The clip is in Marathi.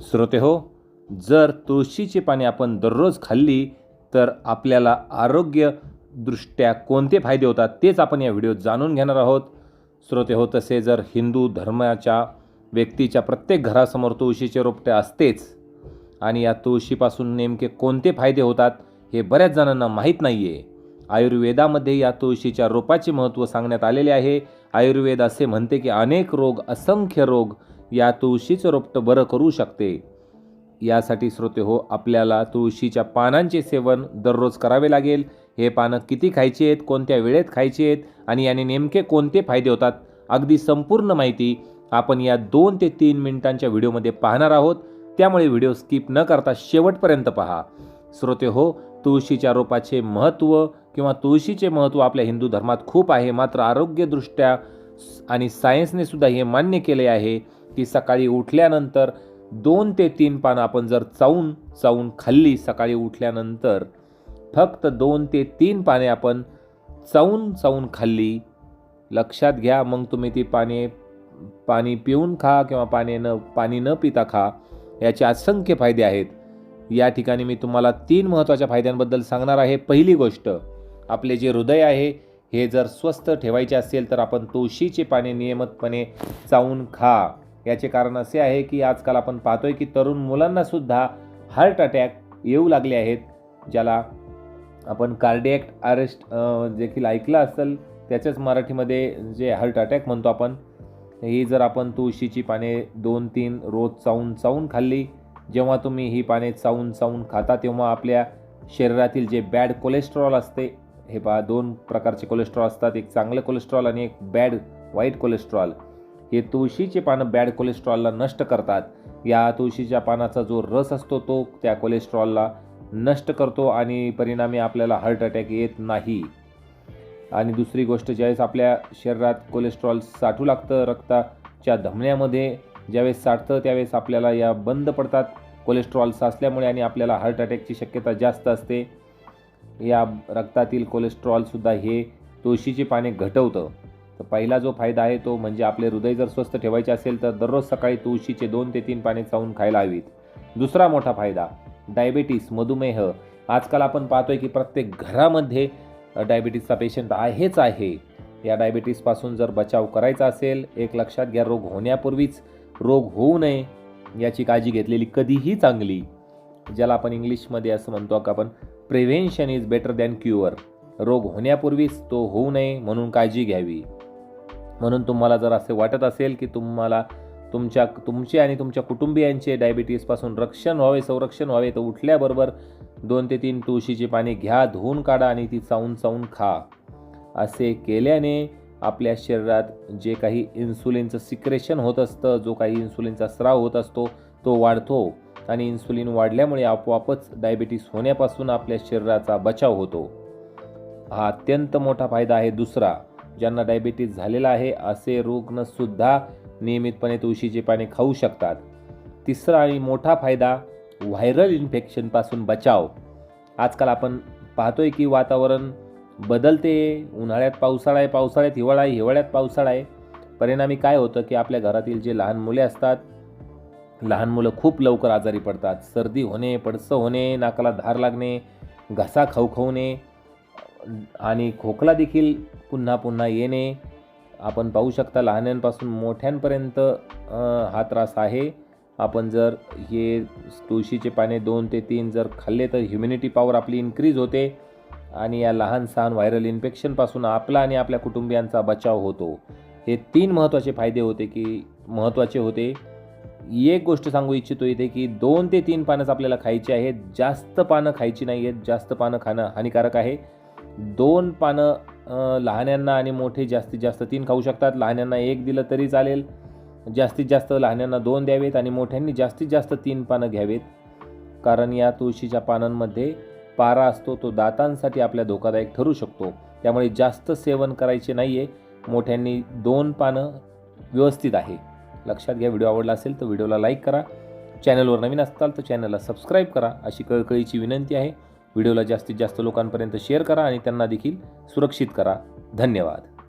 श्रोते हो जर तुळशीची पाने आपण दररोज खाल्ली तर आपल्याला आरोग्यदृष्ट्या कोणते फायदे होतात तेच आपण या व्हिडिओत जाणून घेणार आहोत. श्रोते हो तसे जर हिंदू धर्माच्या व्यक्तीच्या प्रत्येक घरासमोर तुळशीचे रोपटे असतेच आणि या तुळशीपासून नेमके कोणते फायदे होतात हे बऱ्याच जणांना माहीत नाही आहे आयुर्वेदामध्ये या तुळशीच्या रोपाचे महत्त्व सांगण्यात आलेले आहे. आयुर्वेद असे म्हणते की अनेक रोग असंख्य रोग या तुळशीचं रोपटं बरं करू शकते. यासाठी श्रोते हो आपल्याला तुळशीच्या पानांचे सेवन दररोज करावे लागेल. हे पानं किती खायची आहेत कोणत्या वेळेत खायची आहेत आणि याने नेमके कोणते फायदे होतात? अगदी संपूर्ण माहिती आपण या दोन ते तीन मिनिटांच्या व्हिडिओमध्ये पाहणार आहोत. त्यामुळे व्हिडिओ स्किप न करता शेवटपर्यंत पहा. श्रोते हो तुळशीच्या रोपाचे महत्त्व किंवा तुळशीचे महत्त्व आपल्या हिंदू धर्मात खूप आहे. मात्र आरोग्यदृष्ट्या आणि सायन्सने सुद्धा हे मान्य केले आहे की सकाळी उठल्यानंतर दोन ते तीन पानं आपण जर चावून चावून खाल्ली सकाळी उठल्यानंतर फक्त दोन ते तीन पाने आपण चावून चावून खाल्ली. लक्षात घ्या मग तुम्ही ती पाने पाणी पिऊन खा किंवा पाणी न पाणी न पिता खा याचे असंख्य फायदे आहेत. या ठिकाणी मी तुम्हाला तीन महत्त्वाच्या फायद्यांबद्दल सांगणार आहे. पहिली गोष्ट आपले जे हृदय आहे हे जर स्वस्त ठेवायचे असेल तर आपण तुळशीचे पाने नियमितपणे चावून खा. याचे कारण असे आहे की आजकाल आपण पाहतोय की तरुण मुलांनासुद्धा हार्ट अटॅक येऊ लागले आहेत ज्याला आपण कार्डिॲक अरेस्ट देखील ऐकलं असेल त्याच्याच मराठीमध्ये जे हार्ट अटॅक म्हणतो आपण ही जर आपण तुळशीची पाने दोन तीन रोज चावून चावून खाल्ली जेव्हा तुम्ही ही पाने चावून चावून खाता तेव्हा आपल्या शरीरातील जे बॅड कोलेस्ट्रॉल असते हे पहा दोन प्रकारचे कोलेस्ट्रॉल असतात. एक चांगलं कोलेस्ट्रॉल आणि एक बॅड वाईट कोलेस्ट्रॉल हे तुळशीचे पानं बॅड कोलेस्ट्रॉलला नष्ट करतात. या तुळशीच्या पानाचा जो रस असतो तो त्या कोलेस्ट्रॉलला नष्ट करतो आणि परिणामी आपल्याला हार्ट अटॅक येत नाही. आणि दुसरी गोष्ट ज्यावेळेस आपल्या शरीरात कोलेस्ट्रॉल साठू लागतं रक्ताच्या धमन्यामध्ये ज्यावेळेस साठतं त्यावेळेस आपल्याला या बंद पडतात. कोलेस्ट्रॉल साचल्यामुळे आणि आपल्याला हार्ट अटॅकची शक्यता जास्त असते. या रक्तातील कोलेस्ट्रॉलसुद्धा हे तुळशीची पाने घटवतं. तर पहिला जो फायदा आहे तो म्हणजे आपले हृदय जर स्वस्थ ठेवायचे असेल तर दररोज सकाळी तुळशीचे दोन ते तीन पाने चावून खायला हवीत. दुसरा मोठा फायदा डायबेटीस मधुमेह. आजकाल आपण पाहतोय की प्रत्येक घरामध्ये डायबेटीसचा पेशंट आहेच आहे. या डायबेटीसपासून जर बचाव करायचा असेल एक लक्षात घ्या रोग होण्यापूर्वीच रोग होऊ नये याची काळजी घेतलेली कधीही चांगली. ज्याला आपण इंग्लिशमध्ये असं म्हणतो का आपण prevention is better than cure रोग होण्यापूर्वीच तो होऊ नये म्हणून काळजी घ्यावी. म्हणून तुम्हाला जर असे वाटत असेल की तुम्हाला तुमच्या तुमचे आणि तुमच्या कुटुंबियांचे डायबिटीसपासून रक्षण व्हावे संरक्षण व्हावे तर उठल्याबरोबर दोन ते तीन तुळशीची पाने घ्या धुवून काढा आणि ती चावून चावून खा. असे केल्याने आपल्या शरीरात जे काही इन्सुलिनचं सिक्रेशन होत असतं जो काही इन्सुलिनचा स्राव होत असतो तो वाढतो. आणि इन्सुलिन वाढल्यामुळे आपोआपच डायबिटीस होण्यापासून आपल्या शरीराचा बचाव होतो. हा अत्यंत मोठा फायदा आहे. दुसरा ज्यांना डायबिटीस झालेला आहे असे रुग्णसुद्धा नियमितपणे तुळशीचे पाने खाऊ शकतात. तिसरा आणि मोठा फायदा व्हायरल इन्फेक्शनपासून बचाव. आजकाल आपण पाहतोय की वातावरण बदलते उन्हाळ्यात पावसाळा आहे पावसाळ्यात हिवाळा आहे हिवाळ्यात पावसाळा आहे. परिणामी काय होतं की आपल्या घरातील जे लहान मुले असतात लहान मुलं खूप लवकर आजारी पडतात. सर्दी होणे पडसं होणे नाकाला धार लागणे घसा खवखवणे आणि खोकला देखील पुन्हा पुन्हा येणे. आपण पाहू शकता लहानांपासून मोठ्यांपर्यंत हा त्रास आहे. आपण जर हे तुळशीचे पाने दोन ते तीन जर खाल्ले तर ह्युम्युनिटी पॉवर आपली इन्क्रीज होते आणि या लहान सहान व्हायरल इन्फेक्शनपासून आपला आणि आपल्या कुटुंबियांचा बचाव होतो. हे तीन महत्त्वाचे फायदे होते की महत्त्वाचे होते. एक गोष्ट सांगू इच्छितो इथे की दोन ते तीन पानंच आपल्याला खायची आहेत. जास्त पानं खायची नाही आहेत. जास्त पानं खाणं हानिकारक आहे. दोन पानं लहान्यांना आणि मोठे जास्तीत जास्त तीन खाऊ शकतात. लहान्यांना एक दिलं तरी चालेल. जास्तीत जास्त लहान्यांना दोन द्यावेत आणि मोठ्यांनी जास्तीत जास्त तीन पानं घ्यावेत. कारण या तुळशीच्या पानांमध्ये पारा असतो तो दातांसाठी आपल्या धोकादायक ठरू शकतो. त्यामुळे जास्त सेवन करायचे नाही आहे मोठ्यांनी दोन पानं व्यवस्थित आहे. लक्षात घ्या. व्हिडिओ आवडला असेल तर व्हिडिओला लाईक करा. चॅनलवर नवीन असताल तर चॅनलला सबस्क्राईब करा. अशी कळकळीची विनंती आहे. व्हिडिओला जास्तीत जास्त लोकांपर्यंत शेअर करा आणि त्यांना देखील सुरक्षित करा. धन्यवाद.